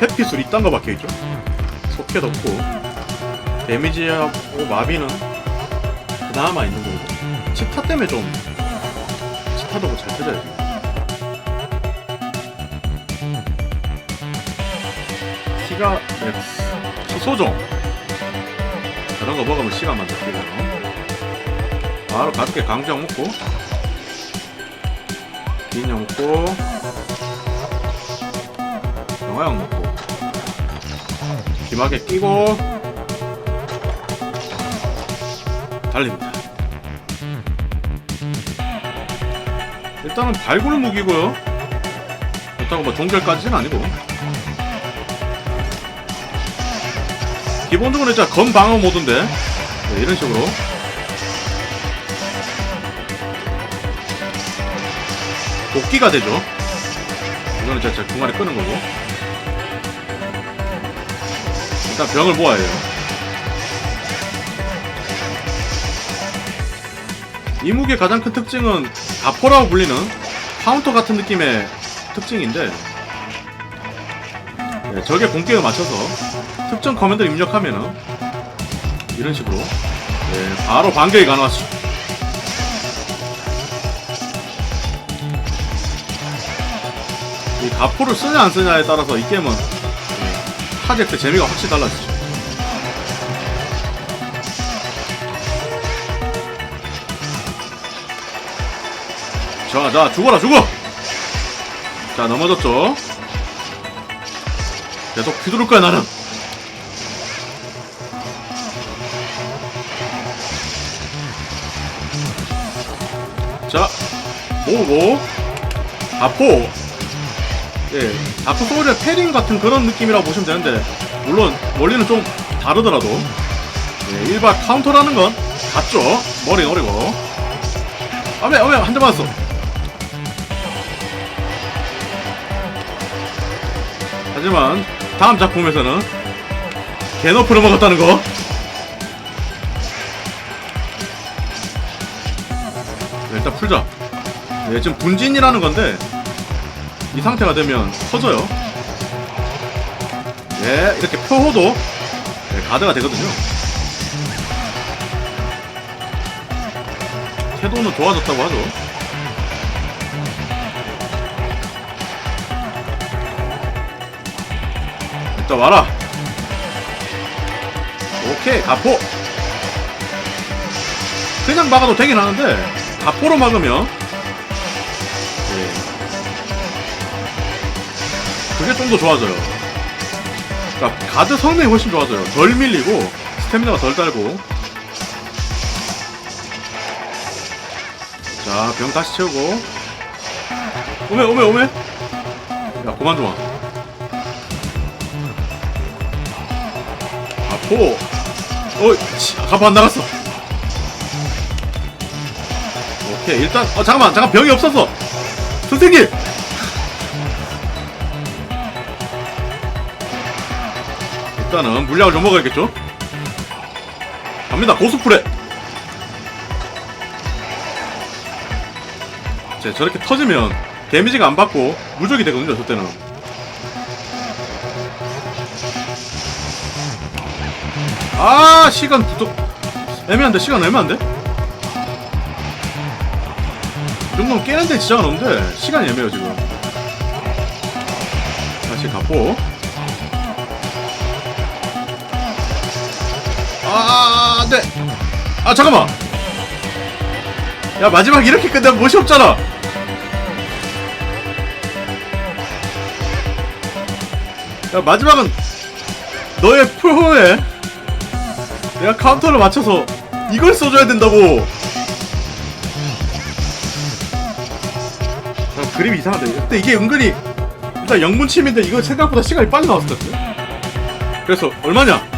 회피술 이딴 거 박혀있죠? 속해도 없고. 데미지하고 마비는 그나마 있는 거고. 치타 때문에 좀 치타도 잘 터져야지 키가 맥스. 희소종. 저런 거 먹으면 시간만 더 뛰고요 바로 가볍게 강정 먹고. 기인형 먹고. 영화형 먹고 기막에 끼고 달립니다. 일단은 발굴 무기고요. 그렇다고 뭐 종결까지는 아니고. 기본적으로 진짜 건 방어 모드인데 네, 이런 식으로. 도끼가 되죠. 이거는 진짜 중간에 끄는 거고 일단 병을 모아야 해요. 이 무기의 가장 큰 특징은 가포라고 불리는 카운터 같은 느낌의 특징인데 네, 적의 공격에 맞춰서 특정 커맨드를 입력하면은 이런 식으로 네, 바로 반격이 가능하죠. 이 가포를 쓰냐 안 쓰냐에 따라서 이 게임은 타겟 때 재미가 확실히 달라지죠 자, 자, 죽어라, 죽어! 자, 넘어졌죠? 계속 휘두를 거야, 나는! 자, 모으고, 다포! 예, 다포 소울의 패링 같은 그런 느낌이라고 보시면 되는데, 물론, 원리는 좀 다르더라도, 예, 일반 카운터라는 건 같죠? 머리 노리고. 아메, 아메, 한 대 맞았어. 하지만 다음 작품에서는 개너프를 먹었다는 거. 네, 일단 풀자. 네, 지금 분진이라는 건데 이 상태가 되면 터져요. 네, 이렇게 표호도 네, 가드가 되거든요. 태도는 좋아졌다고 하죠. 일단 와라. 오케이, 가포. 그냥 막아도 되긴 하는데, 가포로 막으면, 예. 그게 좀 더 좋아져요. 그러니까 가드 성능이 훨씬 좋아져요. 덜 밀리고, 스태미나가 덜 달고. 자, 병 다시 채우고. 오메, 오메, 오메. 야, 그만 좀 와. 아포 어, 치, 안 나갔어. 오케이, 일단, 어, 잠깐만, 잠깐, 병이 없어서. 선생님! 일단은 물약을 좀 먹어야겠죠? 갑니다, 고스프레! 제 저렇게 터지면 데미지가 안 받고 무적이 되거든요, 저 때는. 아 시간 부족 애매한데 시간 애매한데? 이 정도면 깨는데 지장은 없는데 시간이 애매해요 지금 다시 가보 아 안 돼 아 잠깐만 야 마지막 이렇게 끝내면 못이 없잖아 야 마지막은 너의 표호에 내가 카운터를 맞춰서 이걸 써줘야 된다고. 아, 그림이 이상하다. 근데 이게 은근히 일단 영문침인데 이거 생각보다 시간이 빨리 나왔을 것 같아요. 그래서 얼마냐?